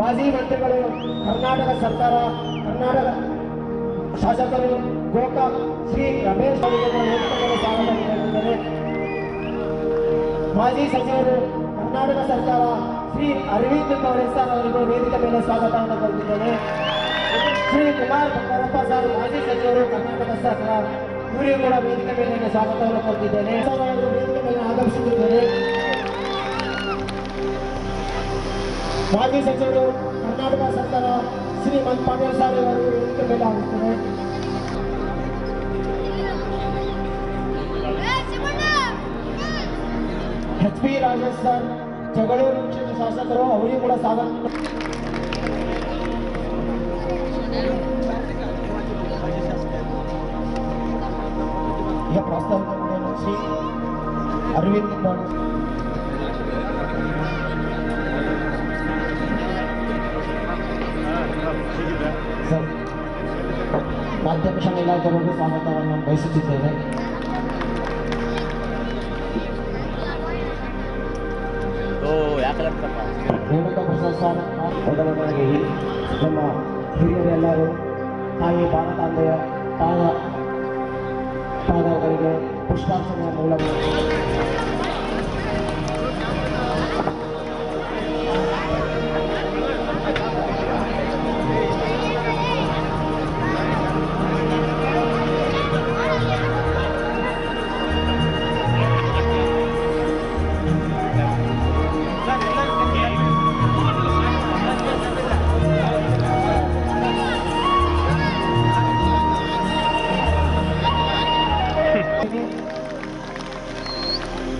ಮಾಜಿ ಮಂತ್ರಿಗಳು, ಕರ್ನಾಟಕ ಸರ್ಕಾರ, ಕರ್ನಾಟಕ ಶಾಸಕರು ಗೋಕಾಕ್ ಶ್ರೀ ರಮೇಶ್ ಅವರಿಗೆ ಮಾಜಿ ಸಚಿವರು, ಕರ್ನಾಟಕ ಸರ್ಕಾರ ಶ್ರೀ ಅರವಿಂದ್ ಸರ್ ಅವರಿಗೂ ವೇದಿಕೆ ಮೇಲೆ ಸ್ವಾಗತವನ್ನು ಕೋರುತ್ತಿದ್ದೇನೆ. ಶ್ರೀ ಕುಮಾರ್ ಬಂಗಾರಪ್ಪ ಸರ್, ಮಾಜಿ ಸಚಿವರು, ಕರ್ನಾಟಕ ಸರ್ಕಾರ ಇವರಿಗೂ ಕೂಡ ವೇದಿಕೆ ಮೇಲೆ ಸ್ವಾಗತವನ್ನು ಕೋರುತ್ತಿದ್ದೇನೆ. ವೇದಿಕೆ ಮೇಲೆ ಆಗಮಿಸುತ್ತಿದ್ದೇನೆ ಮಾಜಿ ಸಚಿವರು ಕರ್ನಾಟಕ ಸರ್ಕಾರ ಶ್ರೀ ಮನ್ ಪಾಟೀಲ್ ಸರ್ ಅವರು ವೇದಿಕೆ ಮೇಲೆ ಆಗುತ್ತಾರೆ H P Rajesh sir Jagalur ಕ್ಷೇತ್ರ ಶಾಸಕರು ಅವರಿಗೂ ಕೂಡ ಸ್ವಾಗತ ಈಗ ಪ್ರಸ್ತಾವಿತ ಶ್ರೀ ಅರವಿಂದ್ ಮಾಧ್ಯಮ ಇಲಾಖೆಯವರಿಗೂ ಸ್ವಾಗತವನ್ನು ಬಯಸುತ್ತಿದ್ದೇವೆ. ರೇಣುಕಾ ಪ್ರಸಾದ್ ಸರ್ ನಮ್ಮ ಹಿರಿಯರೆಲ್ಲರೂ ತಾಯಿ ಭಾರತಾಂಬೆಯ ಪಾದ ಪಾದಗಳಿಗೆ ಪುಷ್ಪಾರ್ಚನೆಯ ಮೂಲಕ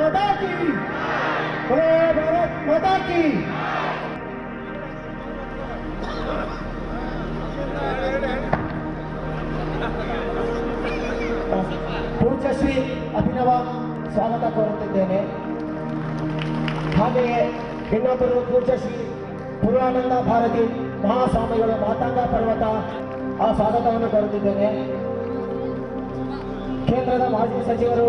माता की जय भारत माता की ಪೂಜ್ಯ ಶ್ರೀ ಅಭಿನವ ಸ್ವಾಗತ ಕೋರುತ್ತಿದ್ದೇನೆ ಹಾಗೆಯೇ ಇನ್ನೊಬ್ಬರು ಪೂಜ್ಯ ಶ್ರೀ ಪೂರ್ವಾನಂದ ಭಾರತಿ ಮಹಾಸ್ವಾಮಿಗಳು ಮಾತಾಂಗ ಪರ್ವತ ಆ ಸ್ವಾಗತವನ್ನು ಕೋರುತ್ತಿದ್ದೇನೆ ಕೇಂದ್ರದ ಮಾಜಿ ಸಚಿವರು